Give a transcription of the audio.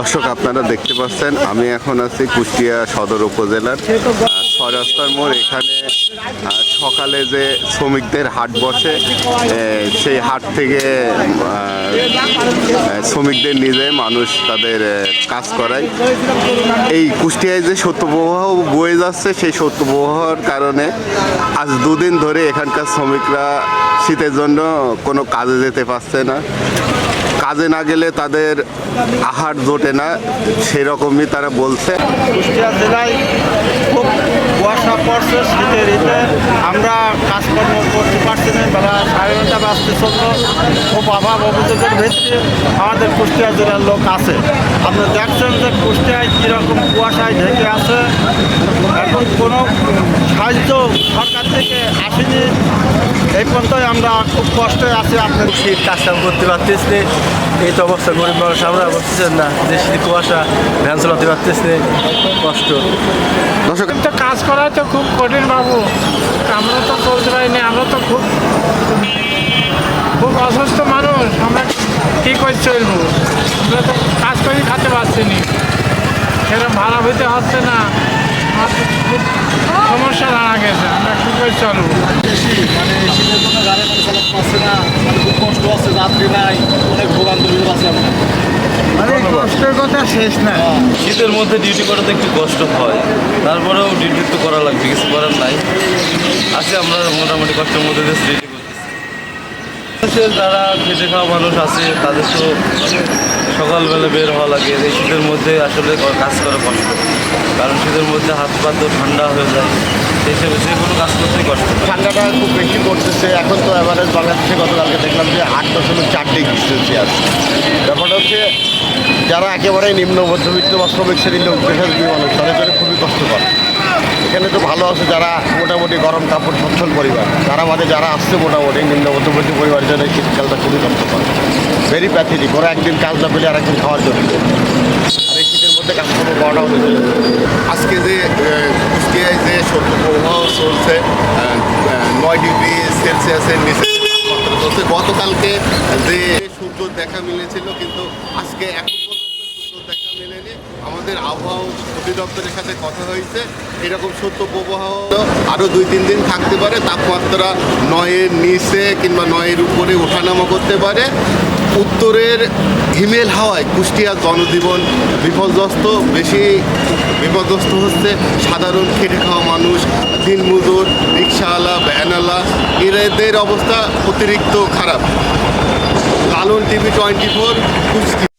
দর্শক, আপনারা দেখতে পাচ্ছেন, আমি এখন আছি কুষ্টিয়া সদর উপজেলার রাস্তার মোড়। এখানে সকালে যে শ্রমিকদের হাট বসে সেই হাট থেকে শ্রমিকদের নিজে মানুষ তাদের কাজ করায়। এই কুষ্টিয়ায় যে সত্যপ্রবাহ বয়ে যাচ্ছে, সেই সত্যপ্রবাহর কারণে আজ দুদিন ধরে এখানকার শ্রমিকরা শীতের জন্য কোনো কাজে যেতে পারছে না। কাজে না গেলে তাদের আহার জোটে না, সেরকমই তারা বলছে। কুষ্টিয়া জেলায় খুব কুয়াশা পড়ছে শীতের ঈদে আমরা কাজকর্ম করতে পারছি না, বেলা সাড়ে নটা বাজতে চলল। খুব অভাব অভিযোগের ভিত্তিতে আমাদের কুষ্টিয়া জেলার লোক আছে। আপনি দেখছেন যে কুষ্টিয়ায় কীরকম কুয়াশায় ঢেকে আছে। এখন কোনো সাহায্য সরকার থেকে আসেনি। এই পর্যন্তই আমরা খুব কষ্টে আছি আপনার শীত কাজ কাম করতে পারতেছ নে। এই তো অবস্থা গরিব মানুষ আমরা বলতেছেন না যে শীত কুয়াশা ভ্যান চালাতে পারতেছ নে কষ্ট। দর্শক তো কাজ করা তো খুব কঠিন বাবু। আমরা তো চলতে পারি না আমরা তো খুব খুব অসুস্থ মানুষ আমরা কী করে চলবো? আমরা তো কাজ করে খাতে পারছি না। সেরকম ভাড়া হইতে হচ্ছে না। সমস্যা দাঁড়া গেছে আমরা কী করে চলবো? মানে শীতের জন্য গাড়ি না মানে খুব কষ্ট আছে যাত্রী নাই অনেক আছে আমরা মানে কষ্টের কথা শেষ না। শীতের মধ্যে ডিউটি করাতে একটু কষ্ট হয় তারপরেও ডিউটি তো করা লাগবে কিছু করার নাই। আছে আমরা মোটামুটি কষ্টের মধ্যে দিয়ে ডিউটি করতেছি। যারা খেটে খাওয়া মানুষ আছে তাদের তো সকালবেলা বের হওয়া লাগে, এই শীতের মধ্যে আসলে কাজ করা কষ্ট। কারণ শীতের মধ্যে হাত পা তো ঠান্ডা হয়ে যায়, সেই হিসেবে যে কোনো কাজ করতেই কষ্ট ঠান্ডাটা খুব বেশি পড়তেছে, এখন তো এভারেজ বাংলাদেশে গতকালকে দেখলাম যে আট দশমিক চার ডিগ্রি সেলসিয়াস ব্যাপারটা হচ্ছে, যারা একেবারে নিম্ন মধ্যবিত্ত বা শ্রমিক শ্রেণির লোক মানুষ তাদের জন্য খুবই কষ্টকর। এখানে তো ভালো আছে যারা মোটামুটি গরম কাপড় সচ্ছল পরিবার। তারা মাঝে যারা আসছে মোটামুটি নিম্ন মধ্যবিত্ত পরিবারের জন্য শীতকালটা খুবই কষ্টকর। ভেরি প্যাথেটিক ওরা একদিন কাজ না পেলে আরেকদিন খাওয়ার জন্য। আর এই শীতের মধ্যে কাজকর্ম হচ্ছে আজকে যে যে চলছে নয় ডিগ্রি সেলসিয়াসের নিচে গতকালকে যে সূর্য দেখা মিলেছিল, কিন্তু আজকে এখন দেখা মেলেনি আমাদের আবহাওয়া অধিদপ্তরের সাথে কথা হয়েছে। এরকম সত্য প্রবাহ আরও দুই, তিন দিন থাকতে পারে। তাপমাত্রা নয়ের নিচে কিংবা নয়ের উপরে ওঠানামা করতে পারে। উত্তরের হিমেল হাওয়ায় কুষ্টিয়ার জনজীবন বিপর্যস্ত। বেশি বিপর্যস্ত হচ্ছে সাধারণ খেটে খাওয়া মানুষ, দিনমজুর রিক্সাওয়ালা ভ্যানওয়ালা। এদের অবস্থা অতিরিক্ত খারাপ। Lalon TV twenty four Kushtia